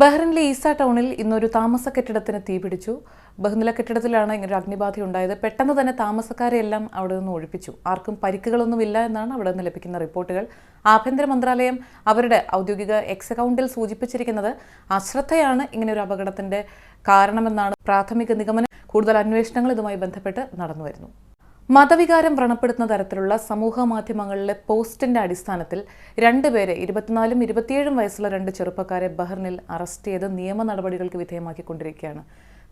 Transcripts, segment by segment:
ബഹ്റിനിലെ ഈസ ടൗണിൽ ഇന്നൊരു താമസ കെട്ടിടത്തിന് തീപിടിച്ചു ബഹുനില കെട്ടിടത്തിലാണ് ഇങ്ങനെ ഒരു അഗ്നിബാധ ഉണ്ടായത്. പെട്ടെന്ന് തന്നെ താമസക്കാരെ എല്ലാം അവിടെ നിന്ന് ഒഴിപ്പിച്ചു. ആർക്കും പരിക്കുകളൊന്നുമില്ല എന്നാണ് അവിടെ നിന്ന് ലഭിക്കുന്ന റിപ്പോർട്ടുകൾ. ആഭ്യന്തര മന്ത്രാലയം അവരുടെ ഔദ്യോഗിക എക്സ് അക്കൗണ്ടിൽ സൂചിപ്പിച്ചിരിക്കുന്നത് അശ്രദ്ധയാണ് ഇങ്ങനെ ഒരു അപകടത്തിന്റെ കാരണമെന്നാണ് പ്രാഥമിക നിഗമനം. കൂടുതൽ അന്വേഷണങ്ങൾ ഇതുമായി ബന്ധപ്പെട്ട് നടന്നു നടന്നുവരുന്നു. മതവികാരം വ്രണപ്പെടുത്തുന്ന തരത്തിലുള്ള സമൂഹ മാധ്യമങ്ങളിലെ പോസ്റ്റിന്റെ അടിസ്ഥാനത്തിൽ രണ്ടുപേരെ ഇരുപത്തിനാലും ഇരുപത്തിയേഴും വയസ്സുള്ള രണ്ട് ചെറുപ്പക്കാരെ ബഹ്റിനിൽ അറസ്റ്റ് ചെയ്ത് നിയമ നടപടികൾക്ക് വിധേയമാക്കിക്കൊണ്ടിരിക്കുകയാണ്.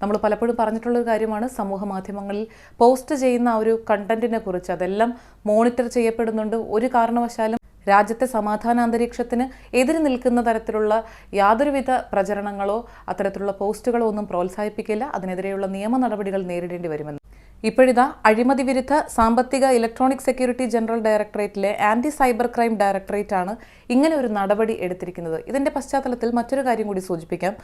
നമ്മൾ പലപ്പോഴും പറഞ്ഞിട്ടുള്ള ഒരു കാര്യമാണ് സമൂഹ മാധ്യമങ്ങളിൽ പോസ്റ്റ് ചെയ്യുന്ന ഒരു കണ്ടന്റിനെ കുറിച്ച് അതെല്ലാം മോണിറ്റർ ചെയ്യപ്പെടുന്നുണ്ട്. ഒരു കാരണവശാലും രാജ്യത്തെ സമാധാന അന്തരീക്ഷത്തിന് എതിര് നിൽക്കുന്ന തരത്തിലുള്ള യാതൊരുവിധ പ്രചരണങ്ങളോ അത്തരത്തിലുള്ള പോസ്റ്റുകളോ ഒന്നും പ്രോത്സാഹിപ്പിക്കില്ല. അതിനെതിരെയുള്ള നിയമ നടപടികൾ നേരിടേണ്ടി വരുമെന്ന്. ഇപ്പോഴിതാ അഴിമതി വിരുദ്ധ സാമ്പത്തിക ഇലക്ട്രോണിക് സെക്യൂരിറ്റി ജനറൽ ഡയറക്ടറേറ്റിലെ ആന്റി സൈബർ ക്രൈം ഡയറക്ടറേറ്റാണ് ഇങ്ങനെ ഒരു നടപടി എടുത്തിരിക്കുന്നത്. ഇതിന്റെ പശ്ചാത്തലത്തിൽ മറ്റൊരു കാര്യം കൂടി സൂചിപ്പിക്കാം.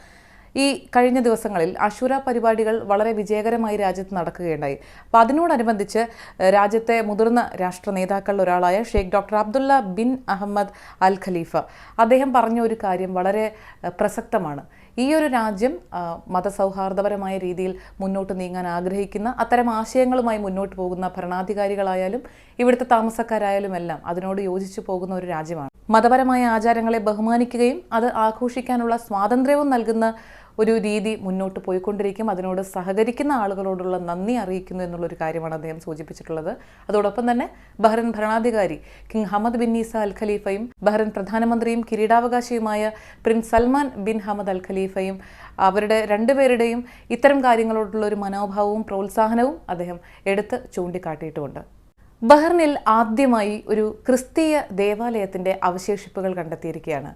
ഈ കഴിഞ്ഞ ദിവസങ്ങളിൽ അശുര പരിപാടികൾ വളരെ വിജയകരമായി രാജ്യത്ത് നടക്കുകയുണ്ടായി. അപ്പോൾ അതിനോടനുബന്ധിച്ച് രാജ്യത്തെ മുതിർന്ന രാഷ്ട്ര നേതാക്കളിൽ ഒരാളായ Sheikh doctor Abdullah bin Ahmed Al Khalifa. അദ്ദേഹം പറഞ്ഞ ഒരു കാര്യം വളരെ പ്രസക്തമാണ്. ഈ ഒരു രാജ്യം മതസൗഹാർദ്ദപരമായ രീതിയിൽ മുന്നോട്ട് നീങ്ങാൻ ആഗ്രഹിക്കുന്ന അത്തരം ആശയങ്ങളുമായി മുന്നോട്ട് പോകുന്ന ഭരണാധികാരികളായാലും ഇവിടുത്തെ താമസക്കാരായാലും എല്ലാം അതിനോട് യോജിച്ചു പോകുന്ന ഒരു രാജ്യമാണ്. മതപരമായ ആചാരങ്ങളെ ബഹുമാനിക്കുകയും അത് ആഘോഷിക്കാനുള്ള സ്വാതന്ത്ര്യവും നൽകുന്ന ഒരു രീതി മുന്നോട്ട് പോയിക്കൊണ്ടിരിക്കും. അതിനോട് സഹകരിക്കുന്ന ആളുകളോടുള്ള നന്ദി അറിയിക്കുന്നു എന്നുള്ളൊരു കാര്യമാണ് അദ്ദേഹം സൂചിപ്പിച്ചിട്ടുള്ളത്. അതോടൊപ്പം തന്നെ ബഹ്റൻ ഭരണാധികാരി king Hamad bin Isa Al ഖലീഫയും Bahrain പ്രധാനമന്ത്രിയും കിരീടാവകാശിയുമായ prince Salman bin Hamad Al ഖലീഫയും അവരുടെ രണ്ടുപേരുടെയും ഇത്തരം കാര്യങ്ങളോടുള്ള ഒരു മനോഭാവവും പ്രോത്സാഹനവും അദ്ദേഹം എടുത്ത് ചൂണ്ടിക്കാട്ടിയിട്ടുമുണ്ട് ബഹ്റിനിൽ ആദ്യമായി ഒരു ക്രിസ്തീയ ദേവാലയത്തിന്റെ അവശേഷിപ്പുകൾ കണ്ടെത്തിയിരിക്കുകയാണ്.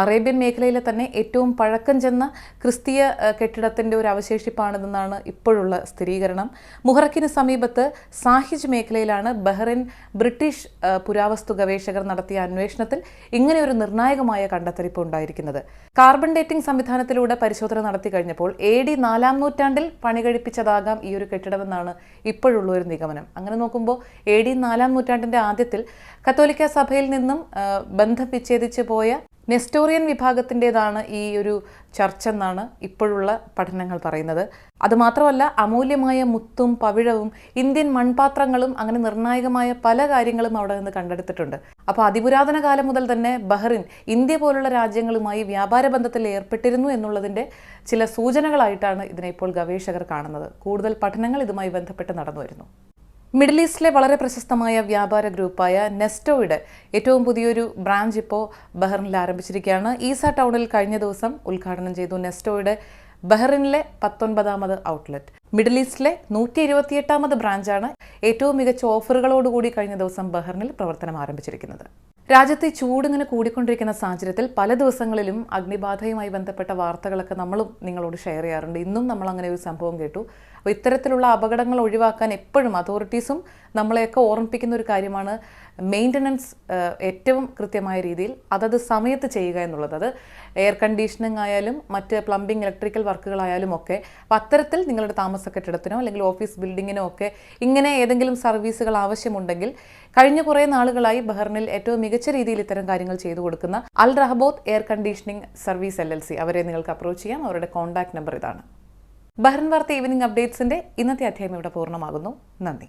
അറേബ്യൻ മേഖലയിലെ തന്നെ ഏറ്റവും പഴക്കം ചെന്ന ക്രിസ്തീയ കെട്ടിടത്തിന്റെ ഒരു അവശേഷിപ്പാണിതെന്നാണ് ഇപ്പോഴുള്ള സ്ഥിരീകരണം. മുഹറക്കിന് സമീപത്ത് സാഹിജ് മേഖലയിലാണ് ബഹ്റിൻ ബ്രിട്ടീഷ് പുരാവസ്തു ഗവേഷകർ നടത്തിയ അന്വേഷണത്തിൽ ഇങ്ങനെ ഒരു നിർണായകമായ കണ്ടെത്തലിപ്പ് ഉണ്ടായിരിക്കുന്നത്. കാർബൺ ഡേറ്റിംഗ് സംവിധാനത്തിലൂടെ പരിശോധന നടത്തി കഴിഞ്ഞപ്പോൾ എ ഡി നാലാം നൂറ്റാണ്ടിൽ പണി കഴിപ്പിച്ചതാകാം ഈ ഒരു കെട്ടിടമെന്നാണ് ഇപ്പോഴുള്ള ഒരു നിഗമനം. അങ്ങനെ നോക്കുമ്പോൾ എ ഡി നാലാം നൂറ്റാണ്ടിന്റെ ആദ്യത്തിൽ കത്തോലിക്ക സഭയിൽ നിന്നും ബന്ധം വിച്ഛേദിച്ചു പോയ നെസ്റ്റോറിയൻ വിഭാഗത്തിന്റെതാണ് ഈ ഒരു ചർച്ച എന്നാണ് ഇപ്പോഴുള്ള പഠനങ്ങൾ പറയുന്നത്. അതുമാത്രമല്ല അമൂല്യമായ മുത്തും പവിഴവും ഇന്ത്യൻ മൺപാത്രങ്ങളും അങ്ങനെ നിർണായകമായ പല കാര്യങ്ങളും അവിടെ നിന്ന് കണ്ടെടുത്തിട്ടുണ്ട്. അപ്പോൾ അതിപുരാതന കാലം മുതൽ തന്നെ ബഹ്റിൻ ഇന്ത്യ പോലുള്ള രാജ്യങ്ങളുമായി വ്യാപാര ബന്ധത്തിൽ ഏർപ്പെട്ടിരുന്നു എന്നുള്ളതിന്റെ ചില സൂചനകളായിട്ടാണ് ഇതിനെ ഇപ്പോൾ ഗവേഷകർ കാണുന്നത്. കൂടുതൽ പഠനങ്ങൾ ഇതുമായി ബന്ധപ്പെട്ട് നടന്നു വരുന്നു മിഡിൽ ഈസ്റ്റിലെ വളരെ പ്രശസ്തമായ വ്യാപാര ഗ്രൂപ്പായ നെസ്റ്റോയുടെ ഏറ്റവും പുതിയൊരു ബ്രാഞ്ച് ഇപ്പോൾ ബഹ്റിനിൽ ആരംഭിച്ചിരിക്കുകയാണ്. ഈസ ടൗണിൽ കഴിഞ്ഞ ദിവസം ഉദ്ഘാടനം ചെയ്തു നെസ്റ്റോയുടെ ബഹ്റിനിലെ പത്തൊൻപതാമത് ഔട്ട്ലെറ്റ്. മിഡിൽ ഈസ്റ്റിലെ നൂറ്റി ഇരുപത്തിയെട്ടാമത് ബ്രാഞ്ചാണ് ഏറ്റവും മികച്ച ഓഫറുകളോടുകൂടി കഴിഞ്ഞ ദിവസം ബഹ്റിനിൽ പ്രവർത്തനം ആരംഭിച്ചിരിക്കുന്നത്. രാജ്യത്തെ ചൂട് ഇങ്ങനെ കൂടിക്കൊണ്ടിരിക്കുന്ന സാഹചര്യത്തിൽ പല ദിവസങ്ങളിലും അഗ്നിബാധയുമായി ബന്ധപ്പെട്ട വാർത്തകളൊക്കെ നമ്മളും നിങ്ങളോട് ഷെയർ ചെയ്യാറുണ്ട്. ഇന്നും നമ്മൾ അങ്ങനെ ഒരു സംഭവം കേട്ടു. അപ്പോൾ ഇത്തരത്തിലുള്ള അപകടങ്ങൾ ഒഴിവാക്കാൻ എപ്പോഴും അതോറിറ്റീസും നമ്മളെയൊക്കെ ഓർമ്മിപ്പിക്കുന്ന ഒരു കാര്യമാണ് മെയിന്റനൻസ് ഏറ്റവും കൃത്യമായ രീതിയിൽ അതത് സമയത്ത് ചെയ്യുക എന്നുള്ളത്. അത് എയർ കണ്ടീഷനിങ് ആയാലും മറ്റ് പ്ലംബിംഗ് ഇലക്ട്രിക്കൽ വർക്കുകളായാലും ഒക്കെ അപ്പോൾ അത്തരത്തിൽ നിങ്ങളുടെ താമസ കെട്ടിടത്തിനോ അല്ലെങ്കിൽ ഓഫീസ് ബിൽഡിങ്ങിനോ ഒക്കെ ഇങ്ങനെ ഏതെങ്കിലും സർവീസുകൾ ആവശ്യമുണ്ടെങ്കിൽ കഴിഞ്ഞ കുറേ നാളുകളായി ബഹ്റിനിൽ ഏറ്റവും മികച്ച രീതിയിൽ ഇത്തരം കാര്യങ്ങൾ ചെയ്തു കൊടുക്കുന്ന Al Rahaboth air conditioning service L L C. അവരെ നിങ്ങൾക്ക് അപ്രോച്ച് ചെയ്യാം. അവരുടെ കോൺടാക്ട് നമ്പർ ഇതാണ്. ബഹ്റിൻ വാർത്ത ഈവനിംഗ് അപ്ഡേറ്റ്സിന്റെ ഇന്നത്തെ അധ്യായം ഇവിടെ പൂർണമാകുന്നു. നന്ദി.